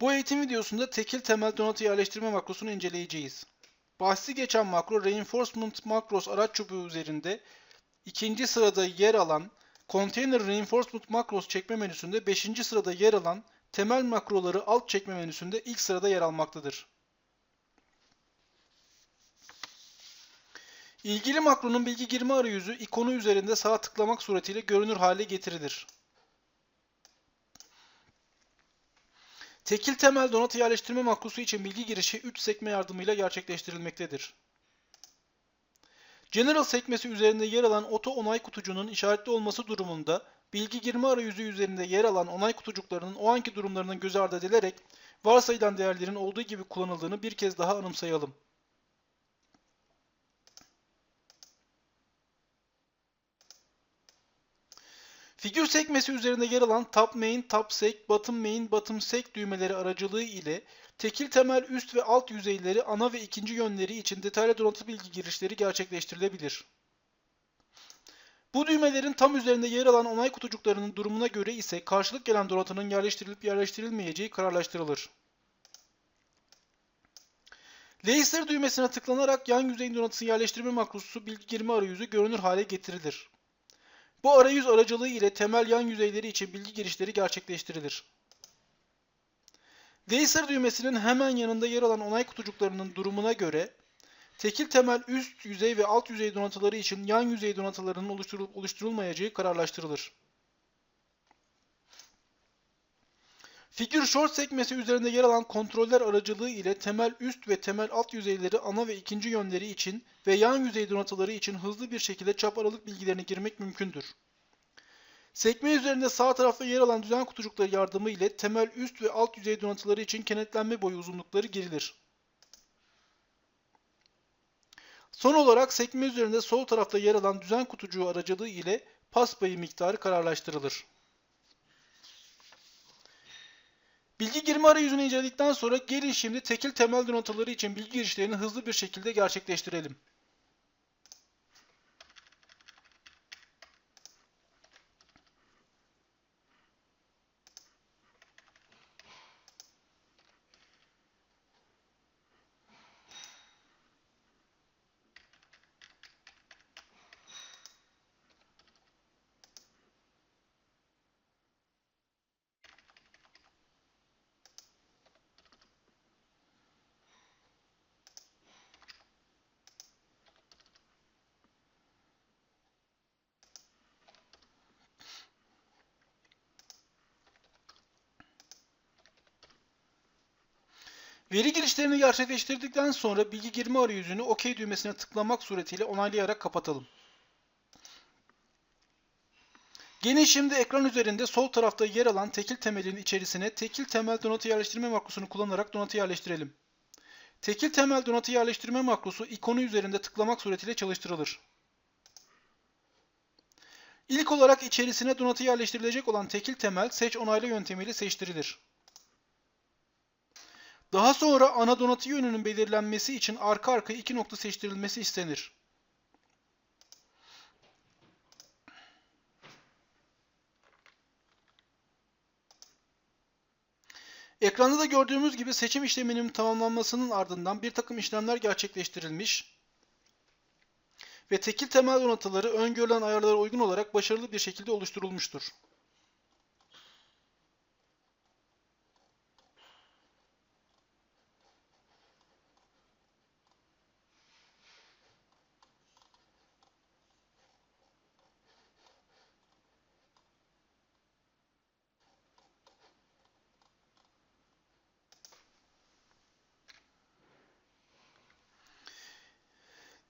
Bu eğitim videosunda tekil temel donatı yerleştirme makrosunu inceleyeceğiz. Bahsi geçen makro Reinforcement Macros araç çubuğu üzerinde ikinci sırada yer alan Container Reinforcement Macros çekme menüsünde 5. sırada yer alan temel makroları alt çekme menüsünde ilk sırada yer almaktadır. İlgili makronun bilgi girme arayüzü ikonu üzerinde sağ tıklamak suretiyle görünür hale getirilir. Tekil temel donatı yerleştirme makrosu için bilgi girişi 3 sekme yardımıyla gerçekleştirilmektedir. General sekmesi üzerinde yer alan oto onay kutucuğunun işaretli olması durumunda bilgi girme arayüzü üzerinde yer alan onay kutucuklarının o anki durumlarının göz ardı edilerek varsayılan değerlerin olduğu gibi kullanıldığını bir kez daha anımsayalım. Figür sekmesi üzerinde yer alan Top Main, Top Sek, Bottom Main, Bottom Sek düğmeleri aracılığı ile tekil temel üst ve alt yüzeyleri ana ve ikinci yönleri için detaylı donatı bilgi girişleri gerçekleştirilebilir. Bu düğmelerin tam üzerinde yer alan onay kutucuklarının durumuna göre ise karşılık gelen donatının yerleştirilip yerleştirilmeyeceği kararlaştırılır. Laser düğmesine tıklanarak yan yüzeyin donatısı yerleştirme makrosu bilgi girme arayüzü görünür hale getirilir. Bu arayüz aracılığı ile temel yan yüzeyleri için bilgi girişleri gerçekleştirilir. Laser düğmesinin hemen yanında yer alan onay kutucuklarının durumuna göre tekil temel üst yüzey ve alt yüzey donatıları için yan yüzey donatılarının oluşturulup oluşturulmayacağı kararlaştırılır. Figür short sekmesi üzerinde yer alan kontroller aracılığı ile temel üst ve temel alt yüzeyleri ana ve ikinci yönleri için ve yan yüzey donatıları için hızlı bir şekilde çap aralık bilgilerini girmek mümkündür. Sekme üzerinde sağ tarafta yer alan düzen kutucukları yardımı ile temel üst ve alt yüzey donatıları için kenetlenme boyu uzunlukları girilir. Son olarak sekme üzerinde sol tarafta yer alan düzen kutucuğu aracılığı ile pas payı miktarı kararlaştırılır. Bilgi girme arayüzünü inceledikten sonra gelin şimdi tekil temel donatıları için bilgi girişlerini hızlı bir şekilde gerçekleştirelim. Veri girişlerini gerçekleştirdikten sonra bilgi girme arayüzünü OK düğmesine tıklamak suretiyle onaylayarak kapatalım. Gelin şimdi ekran üzerinde sol tarafta yer alan tekil temelin içerisine tekil temel donatı yerleştirme makrosunu kullanarak donatı yerleştirelim. Tekil temel donatı yerleştirme makrosu ikonu üzerinde tıklamak suretiyle çalıştırılır. İlk olarak içerisine donatı yerleştirilecek olan tekil temel seç onayla yöntemiyle seçtirilir. Daha sonra ana donatı yönünün belirlenmesi için arka arkaya iki nokta seçtirilmesi istenir. Ekranda da gördüğümüz gibi seçim işleminin tamamlanmasının ardından bir takım işlemler gerçekleştirilmiş ve tekil temel donatıları öngörülen ayarlara uygun olarak başarılı bir şekilde oluşturulmuştur.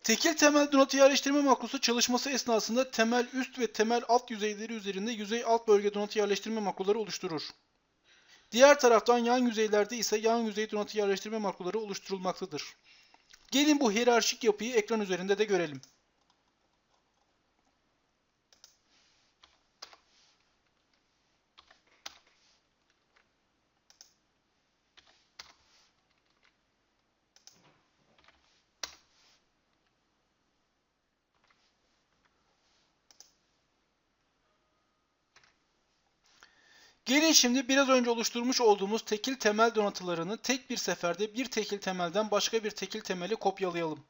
Tekil temel donatı yerleştirme makrosu çalışması esnasında temel üst ve temel alt yüzeyleri üzerinde yüzey alt bölge donatı yerleştirme makroları oluşturur. Diğer taraftan yan yüzeylerde ise yan yüzey donatı yerleştirme makroları oluşturulmaktadır. Gelin bu hiyerarşik yapıyı ekran üzerinde de görelim. Gelin şimdi biraz önce oluşturmuş olduğumuz tekil temel donatılarını tek bir seferde bir tekil temelden başka bir tekil temeli kopyalayalım.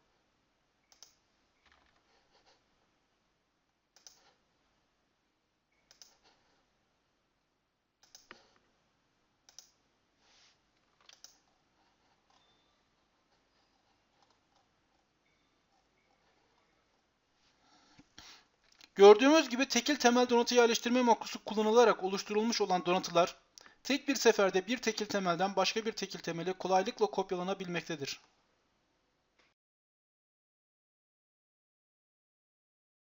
Gördüğümüz gibi tekil temel donatı yerleştirme makrosu kullanılarak oluşturulmuş olan donatılar tek bir seferde bir tekil temelden başka bir tekil temele kolaylıkla kopyalanabilmektedir.